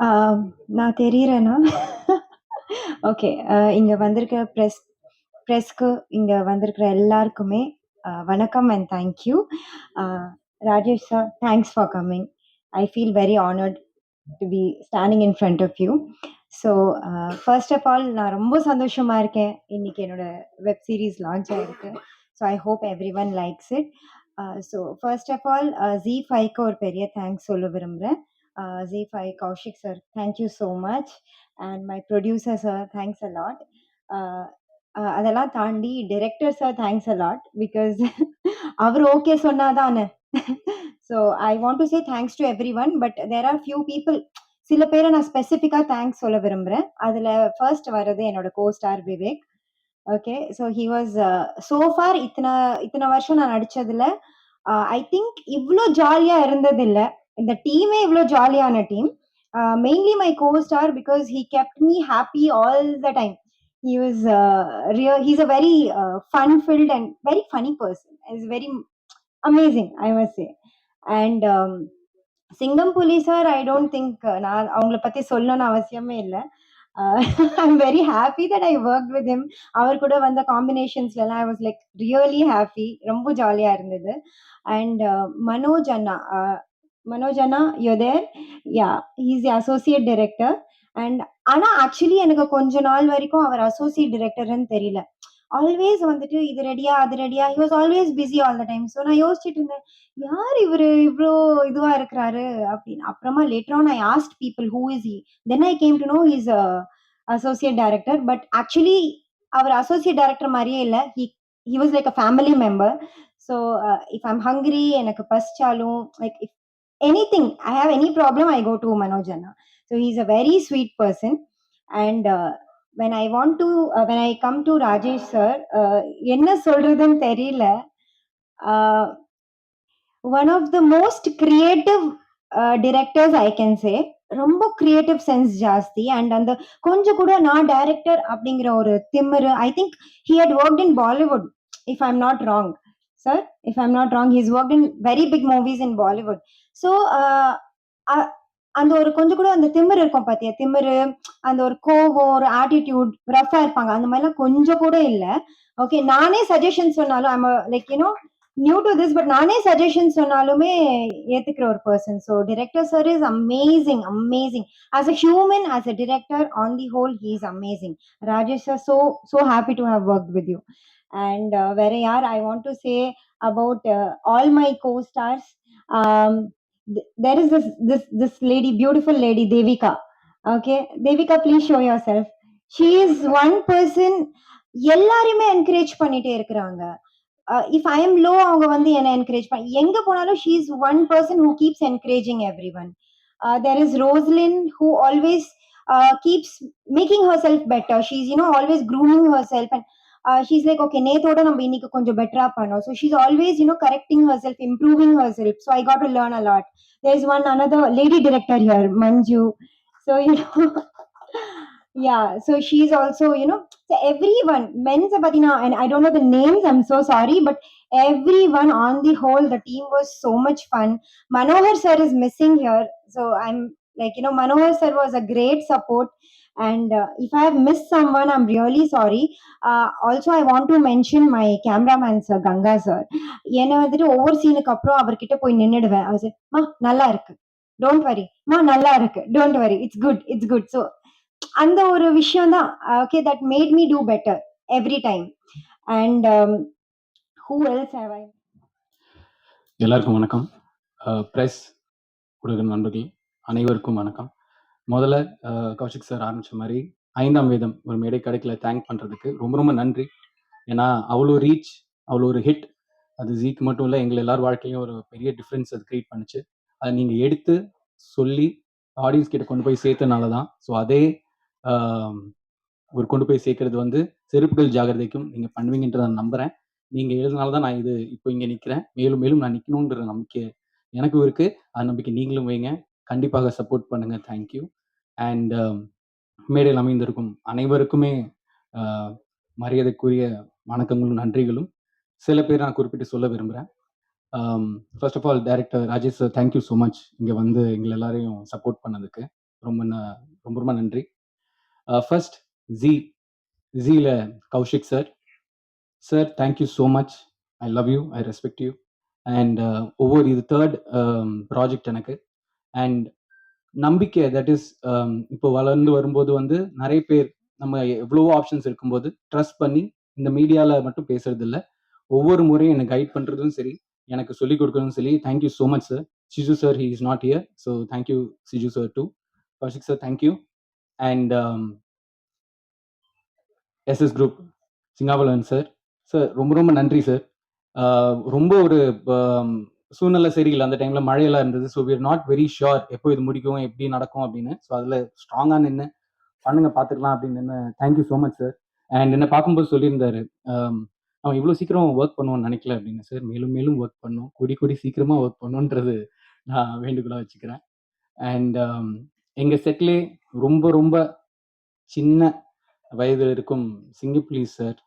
ஆ நான் தெரியிறேனா? ஓகே. அ இங்க வந்திருக்க பிரஸ் பிரஸ்க்கு இங்க வந்திருக்கிற எல்லாருக்குமே அ வணக்கம் and thank you. Uh Rajesh sir, thanks for coming. I feel very honoured to be standing in front of you. So uh first of all நான் ரொம்ப சந்தோஷமா இருக்கேன். இன்னைக்கு என்னோட வெப் சீரிஸ் லான்ச் ஆயிருக்கு. So I hope every one likes it. Uh so first of all uh ஜீ5க்கு ஒரு பெரிய தேங்க்ஸ் சொல்ல விரும்புறேன். அ Zee five Kaushik sir, thank you so much. And my producer sir, thanks a lot. அதெல்லாம் தாண்டி director sir thanks a lot. Because our okay சொன்னாதானே so I want to say thanks to everyone. But there are few people சில பேரை நான் ஸ்பெசிஃபிக்காக thanks சொல்ல விரும்புகிறேன் அதில் first வர்றது என்னோட co star Vivek. Okay. So he was so so far இத்தனை இத்தனை வருஷம் நான் நடித்ததில் ஐ திங்க் இவ்வளோ ஜாலியாக இருந்ததில்லை இந்த டீமே இவ்வளோ ஜாலியான team. Mainly my co star because he kept me happy all the time. He was uh, real. He's a very uh, fun-filled and very funny person. He's very amazing, say and Singam Puli sir I don't think நான் அவங்கள பற்றி சொல்லணும்னு அவசியமே இல்லை I am very happy that I work with him. அவர் கூட வந்த காம்பினேஷன்ஸ்லலாம் I was like really happy ரொம்ப ஜாலியாக இருந்தது. அண்ட் மனோஜ் uh, அண்ணா uh, Manoj Anna you there? Yeah he's the associate director. And ஆனா ஆக்சுவலி எனக்கு கொஞ்ச நாள் வரைக்கும் அவர் அசோசியேட் டைரக்டர்னு தெரியல. ஆல்வேஸ் வந்துட்டு இது ரெடியா? அது ரெடியா? He was always busy all the time. So நான் யோசிச்சுட்டு இருந்தேன். யார் இவர் இவ்வளோ இதுவா இருக்கிறாரு? அப்படின்னு. அப்புறமா later on I asked people who is he? Then I came to know is associate director. But actually our associate director மாதிரியே இல்ல. He he was like a family member. So if I'm am எனக்கு பசிச்சாலும் like if anything I have any problem I go to Manoj Anna. So he is a very sweet person. And when I want to when I come to Rajesh sir அ என்ன சொல்றதுன்னு தெரியல. அ one of the most creative uh directors I can say. ரொம்ப creative sense ஜாஸ்தி. And அந்த கொஞ்சம் கூட நான் director அப்படிங்கிற ஒரு திமிரு I think he had worked in Bollywood if I am not wrong. Sir if I'm not wrong he's work in very big movies in Bollywood. So அந்த ஒரு கொஞ்சம் கூட அந்த திமிரு இருக்கும் பாத்தியா? திமிரு, அந்த ஒரு கோவம், ஒரு ஆட்டிடியூட் ரஃப்பா இருப்பாங்க. அந்த மாதிரிலாம் கொஞ்சம் கூட இல்ல. ஓகே. நானே சஜஷன் சொன்னாலும் like you know new to this but நானே சஜஷன் சொன்னாலுமே ஏத்துக்கிற ஒரு person so director sir is amazing, amazing. As a human, as a director on the whole he is amazing. Rajesh sir so so happy to have work with you. And வேற யார் I want to say about all my co stars. Um, there is this this this lady, beautiful lady, Devika. Okay, Devika, please show yourself. She is one person எல்லாரையுமே encourage பண்ணிட்டே இருக்கிறாங்க. Uh, if I am low, அவங்க வந்து என்ன encourage பண்ண எங்க போனாலும் she is one person who keeps encouraging everyone. Uh, there is Roslyn who always uh, keeps making herself better. She's you know always grooming herself and uh, she's like okay நேத்தோட நம்ம இன்னைக்கு கொஞ்சம் பெட்டரா பண்ணோம். So she's always you know correcting herself, improving herself. So I got to learn a lot. There's one another lady director here, Manju. So you know. yeah so she's also you know so everyone men's patina and i don't know the names i'm so sorry but everyone on the whole the team was so much fun manohar sir is missing here so i'm like you know manohar sir was a great support and uh, if i have missed someone i'm really sorry. Uh, also i want to mention my cameraman sir ganga sir. என்ன வந்துட்டு ஒவ்வொரு சீனுக்கு அப்புறம் அவர்கிட்ட போய் நின்னுடுவேன். அவர் மா நல்லா இருக்கு. டோன்ட் வரி மா நல்லா இருக்கு. Don't worry it's good it's good so அந்த ஒரு விஷயம் தான். Okay that made me do better every time and who else have I எல்லாருக்கும் வணக்கம். Uh, ப்ரெஸ் ஊடக நண்பர்கள் அனைவருக்கும் வணக்கம். முதல்ல கௌஷிக் சார் ஆரம்பிச்ச மாதிரி ஐந்தாம் வேதம் ஒரு மேடை கிடைக்கல தேங்க் பண்ணுறதுக்கு ரொம்ப ரொம்ப நன்றி. ஏன்னா அவ்வளோ ரீச் அவ்வளோ ஒரு ஹிட் அது ஜீக்கு மட்டும் இல்லை எங்கள் எல்லார் வாழ்க்கையும் ஒரு பெரிய டிஃப்ரென்ஸ் அது கிரியேட் பண்ணுச்சு. அதை நீங்கள் எடுத்து சொல்லி ஆடியன்ஸ் கிட்ட கொண்டு போய் சேர்த்தனால தான். ஸோ அதே ஒரு கொண்டு போய் சேர்க்கறது வந்து செருப்புகள் ஜாகிரதைக்கும் நீங்கள் பண்ணுவீங்கன்றத நான் நம்புகிறேன் நீங்கள் எழுதுனால தான் நான் இது இப்போ இங்கே நிற்கிறேன் மேலும் மேலும் நான் நிற்கணுன்ற நம்பிக்கை எனக்கும் இருக்குது அந்த நம்பிக்கை நீங்களும் வைங்க. கண்டிப்பாக சப்போர்ட் பண்ணுங்கள் தேங்க்யூ அண்ட் மேடையில் அமைந்திருக்கும் அனைவருக்குமே மரியாதைக்குரிய வணக்கங்களும் நன்றிகளும் சில பேர் நான் குறிப்பிட்டு சொல்ல விரும்புகிறேன் first of all director Rajesh sir thank you so much இங்கே வந்து எங்களை எல்லாரையும் சப்போர்ட் பண்ணதுக்கு ரொம்ப ரொம்ப ரொம்ப நன்றி. First Zee ஜியில் Kaushik sir. Sir thank you so much. I love you. I respect you. And ஒவ்வொரு இது தேர்ட் ப்ராஜெக்ட் எனக்கு. அண்ட் நம்பிக்கை தட் இஸ் um, இப்போ வளர்ந்து வரும்போது வந்து நிறைய பேர் நம்ம எவ்வளவோ ஆப்ஷன்ஸ் இருக்கும்போது, ட்ரஸ்ட் பண்ணி இந்த மீடியாவில் மட்டும் பேசுறதில்ல. ஒவ்வொரு முறையும் என்னை கைட் பண்ணுறதும் சரி, எனக்கு சொல்லிக் கொடுக்கறதும் சரி, thank you so much sir. Siju sir he is not here so thank you Siju sir too. Kaushik sir thank you. And SS group Singabalan sir. Sir ரொம்ப ரொம்ப நன்றி சார். ரொம்ப ஒரு ப சூழ்நிலை சரியில்லை அந்த டைம்ல மழையெல்லாம் இருந்தது. So we're not very sure எப்போ இது முடிக்கும், எப்படி நடக்கும் அப்படின்னு. ஸோ அதில் ஸ்ட்ராங்காக நின்று பண்ணுங்க பார்த்துக்கலாம் அப்படின்னு நின்று thank you so much sir. And என்ன பார்க்கும்போது சொல்லியிருந்தாரு, அவன் இவ்வளோ சீக்கிரம் ஒர்க் பண்ணுவோம்னு நினைக்கல அப்படின்னு. சார் மேலும் மேலும் ஒர்க் பண்ணும் கூடி கூடி சீக்கிரமாக ஒர்க் பண்ணணுன்றது நான் வேண்டுகோளாக வச்சுக்கிறேன். அண்ட் எங்கள் எங்க ரொம்ப ரொம்ப சின்ன வயதில் இருக்கும் சிங்கப்புலி சார்.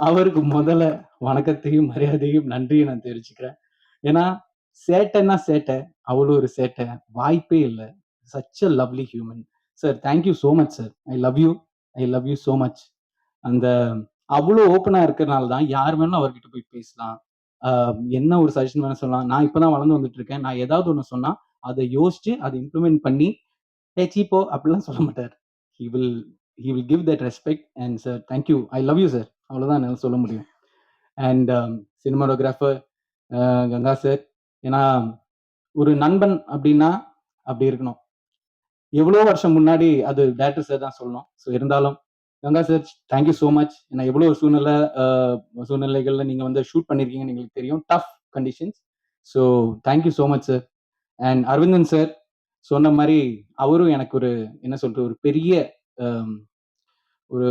அவருக்கு முதல்ல வணக்கத்தையும், மரியாதையும், நன்றியும் நான் தெரிவிச்சுக்கிறேன். ஏன்னா, சேட்டைன்னா சேட்டை அவ்வளோ ஒரு சேட்டை வாய்ப்பே இல்லை such a lovely human. Sir thank you so much sir. I love you. I love you so much. அந்த அவ்வளோ ஓப்பனாக இருக்கிறனால தான் யார் வேணாலும் அவர்கிட்ட போய் பேசலாம். என்ன ஒரு சஜஷன் வேணால் சொல்லலாம். நான் இப்போ தான் வளர்ந்து வந்துட்டு இருக்கேன். நான் ஏதாவது ஒன்று சொன்னால் அதை யோசிச்சு, அதை இம்ப்ளிமெண்ட் பண்ணி, ஏ சீப்போ அப்படிலாம் சொல்ல மாட்டார் he will he will give that respect and sir thank you. I love you sir. அவ்வளோதான் என்னால் சொல்ல முடியும். And cinematographer cinematographer Ganga sir. ஏன்னா, ஒரு நண்பன் அப்படின்னா அப்படி இருக்கணும். எவ்வளோ வருஷம் முன்னாடி அது டேரக்டர் சார் தான் சொல்லணும். ஸோ இருந்தாலும் Ganga sir thank you so much. ஏன்னா எவ்வளோ சூழ்நிலை சூழ்நிலைகளில் நீங்கள் வந்து ஷூட் பண்ணியிருக்கீங்கன்னு எங்களுக்கு தெரியும். Tough conditions. So thank you so much sir. And Aravindan sir சொன்ன மாதிரி அவரும் எனக்கு ஒரு என்ன சொல்றது, ஒரு பெரிய ஒரு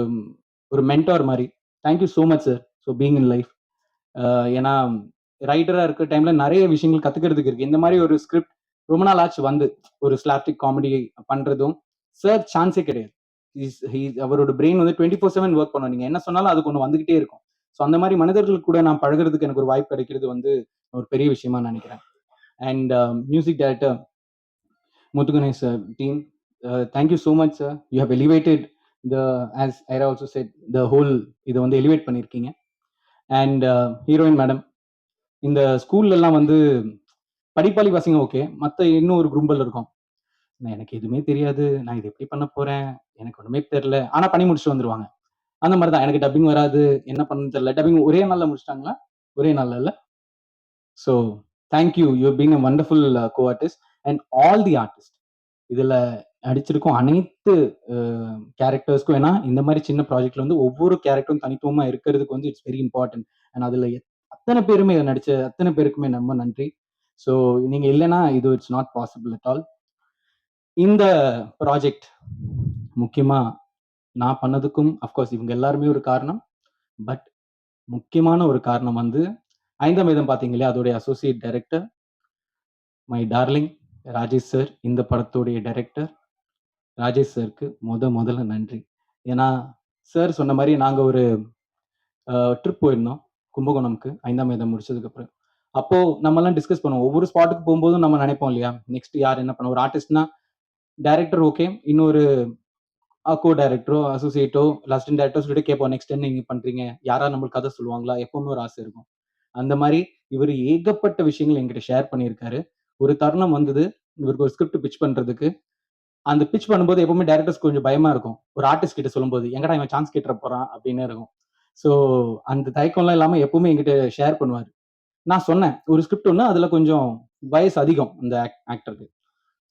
ஒரு மென்டார் மாதிரி thank you so much sir so being in life. ஏன்னா ரைட்டராக இருக்கிற டைமில் நிறைய விஷயங்கள் கற்றுக்கிறதுக்கு இருக்குது இந்த மாதிரி ஒரு ஸ்கிரிப்ட் ரொம்ப நாள் ஆச்சு வந்து. ஒரு ஸ்லாப்டிக் காமெடி பண்ணுறதும் சார் சான்ஸே கிடையாது. இஸ் அவரோட பிரெயின் வந்து டுவெண்ட்டி ஃபோர் செவன் ஒர்க் பண்ணும். நீங்கள் என்ன சொன்னாலும் அதுக்கு ஒன்று வந்துகிட்டே இருக்கும். ஸோ அந்த மாதிரி மனிதர்கள் கூட நான் பழகுறதுக்கு எனக்கு ஒரு வாய்ப்பு கிடைக்கிறது வந்து ஒரு பெரிய விஷயமா நினைக்கிறேன் and music director Muthuganesh sir team thank you so much sir you have elevated Uh, இந்த as the also set the whole இதை வந்து எலிவேட் பண்ணியிருக்கீங்க அண்ட் ஹீரோயின் மேடம் இந்த ஸ்கூல்லலாம் வந்து படிப்பாளி பசங்க ஓகே மற்ற இன்னும் ஒரு கும்பல் இருக்கும். நான் எனக்கு எதுவுமே தெரியாது நான் இது எப்படி பண்ண போகிறேன் எனக்கு ஒன்றுமே தெரியல. ஆனால் பண்ணி முடிச்சுட்டு வந்துடுவாங்க அந்த மாதிரி தான் எனக்கு டப்பிங் வராது. என்ன பண்ணணும்னு தெரில டப்பிங் ஒரே நாளில் முடிச்சிட்டாங்களா? ஒரே நாளில் இல்லை. So thank you you being a wonderful co artist and all the artist இதில் நடிச்சிருக்கும். அனைத்து கேரக்டர்ஸ்க்கும் ஏன்னா இந்த மாதிரி சின்ன ப்ராஜெக்ட்ல வந்து ஒவ்வொரு கேரக்டரும் தனித்துவமா இருக்கிறதுக்கு வந்து இட்ஸ் வெரி இம்பார்ட்டன்ட் அண்ட் அதுல அத்தனை பேருமே இதை நடிச்ச அத்தனை பேருக்குமே ரொம்ப நன்றி. ஸோ நீங்க இல்லைன்னா இது it's not possible at all இந்த ப்ராஜெக்ட் முக்கியமா நான் பண்ணதுக்கும் அஃப்கோர்ஸ் இவங்க எல்லாருமே ஒரு காரணம். பட் முக்கியமான ஒரு காரணம் வந்து ஐந்தாம் விதம் பார்த்தீங்க இல்லையா? அதோடைய associate director my darling Rajesh sir இந்த படத்துடைய டைரக்டர் ராஜேஷ் சாருக்கு முத முதல்ல நன்றி. ஏன்னா சார் சொன்ன மாதிரி நாங்கள் ஒரு ட்ரிப் போயிருந்தோம் கும்பகோணம்க்கு ஐந்தாம் வேதம் முடிச்சதுக்கப்புறம். அப்போது அப்போ டிஸ்கஸ் பண்ணுவோம். ஒவ்வொரு ஸ்பாட்டுக்கு போகும்போதும் நம்ம நினைப்போம் இல்லையா? நெக்ஸ்ட் யார் என்ன பண்ண ஒரு ஆர்டிஸ்ட்னா டைரக்டர் ஓகே இன்னொரு கோ டைரக்டரோ அசோசியேட்டோ அசிஸ்டன்ட் டேரக்டரோ சொல்லிட்டு கேட்போம். நெக்ஸ்ட் என்ன நீங்கள் பண்ணுறீங்க யாரா நம்மளுக்கு கதை சொல்லுவாங்களா? எப்பவுமே ஒரு ஆசை இருக்கும். அந்த மாதிரி இவர் ஏகப்பட்ட விஷயங்கள் என்கிட்ட ஷேர் பண்ணியிருக்காரு. ஒரு தருணம் வந்தது. இவருக்கு ஒரு ஸ்கிரிப்ட் பிச் பண்ணுறதுக்கு அந்த பிச் பண்ணும்போது எப்பவுமே டேரக்டர்ஸ் கொஞ்சம் பயமா இருக்கும். ஒரு ஆர்டிஸ்ட் கிட்ட சொல்லும்போது எங்கடா இவன் சான்ஸ் கேட்டுற போறான்? அப்படின்னு இருக்கும். ஸோ அந்த தயக்கம்லாம் இல்லாமல் எப்பவுமே என்கிட்ட ஷேர் பண்ணுவார். நான் சொன்னேன் ஒரு ஸ்கிரிப்ட் ஒன்று அதில் கொஞ்சம் வயசு அதிகம் அந்த ஆக்டருக்கு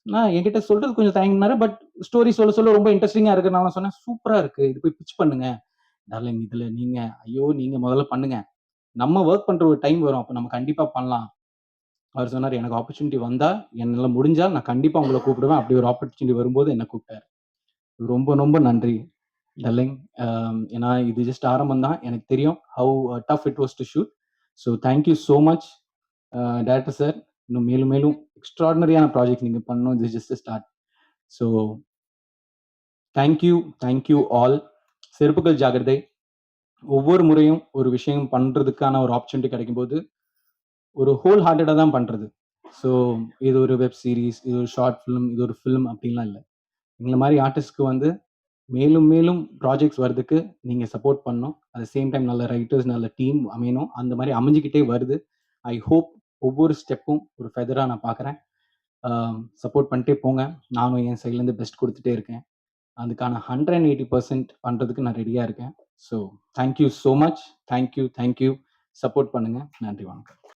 நான் என்கிட்ட சொல்றது கொஞ்சம் தயங்கினாரு பட் ஸ்டோரி சொல்ல சொல்ல ரொம்ப இன்ட்ரெஸ்டிங்காக இருக்குனால நான் சொன்னேன். சூப்பராக இருக்கு இது போய் பிச் பண்ணுங்க. டார்லிங் இதில் நீங்கள் ஐயோ நீங்கள் முதல்ல பண்ணுங்க. நம்ம ஒர்க் பண்ணுற ஒரு டைம் வரும் அப்போ நம்ம கண்டிப்பாக பண்ணலாம். அவர் சொன்னார் எனக்கு ஆப்பர்ச்சுனிட்டி வந்தால் என்னால் முடிஞ்சால் நான் கண்டிப்பாக உங்களை கூப்பிடுவேன். அப்படி ஒரு ஆப்பர்ச்சுனிட்டி வரும்போது என்ன கூப்பிட்டாரு. ரொம்ப ரொம்ப நன்றி டல்லிங் ஏன்னா இது ஜஸ்ட் ஆரம்பம் தான். எனக்கு தெரியும் how tough it was to shoot so thank you so much director sir இன்னும் மேலும் மேலும் எக்ஸ்ட்ராடினரியான ப்ராஜெக்ட் நீங்கள் பண்ணணும். இது just start so thank you thank you all செருப்புகள் ஜாகிரதை ஒவ்வொரு முறையும் ஒரு விஷயம் பண்ணுறதுக்கான ஒரு ஆப்பர்ச்சுனிட்டி கிடைக்கும்போது ஒரு ஹோல் ஹார்ட்டடாக தான் பண்ணுறது ஸோ இது ஒரு வெப் சீரிஸ், இது ஒரு ஷார்ட் ஃபிலிம், இது ஒரு ஃபிலிம் அப்படின்லாம் இல்லை எங்களை மாதிரி ஆர்டிஸ்ட்க்கு வந்து மேலும் மேலும் ப்ராஜெக்ட்ஸ் வர்றதுக்கு நீங்கள் சப்போர்ட் பண்ணணும். அட் த சேம் டைம் நல்ல ரைட்டர்ஸ், நல்ல டீம் அமையணும். அந்த மாதிரி அமைஞ்சிக்கிட்டே வருது. ஐ ஹோப் ஒவ்வொரு ஸ்டெப்பும் ஒரு ஃபெதராக நான் பார்க்குறேன். சப்போர்ட் பண்ணிட்டே போங்க. நானும் என் சைட்லேருந்து பெஸ்ட் கொடுத்துட்டே இருக்கேன். அதுக்கான ஹண்ட்ரட் எயிட்டி பர்சன்ட் பண்ணுறதுக்கு நான் ரெடியாக இருக்கேன். So thank you so much. Thank you, thank you. Support பண்ணுங்கள் நன்றி, வணக்கம்.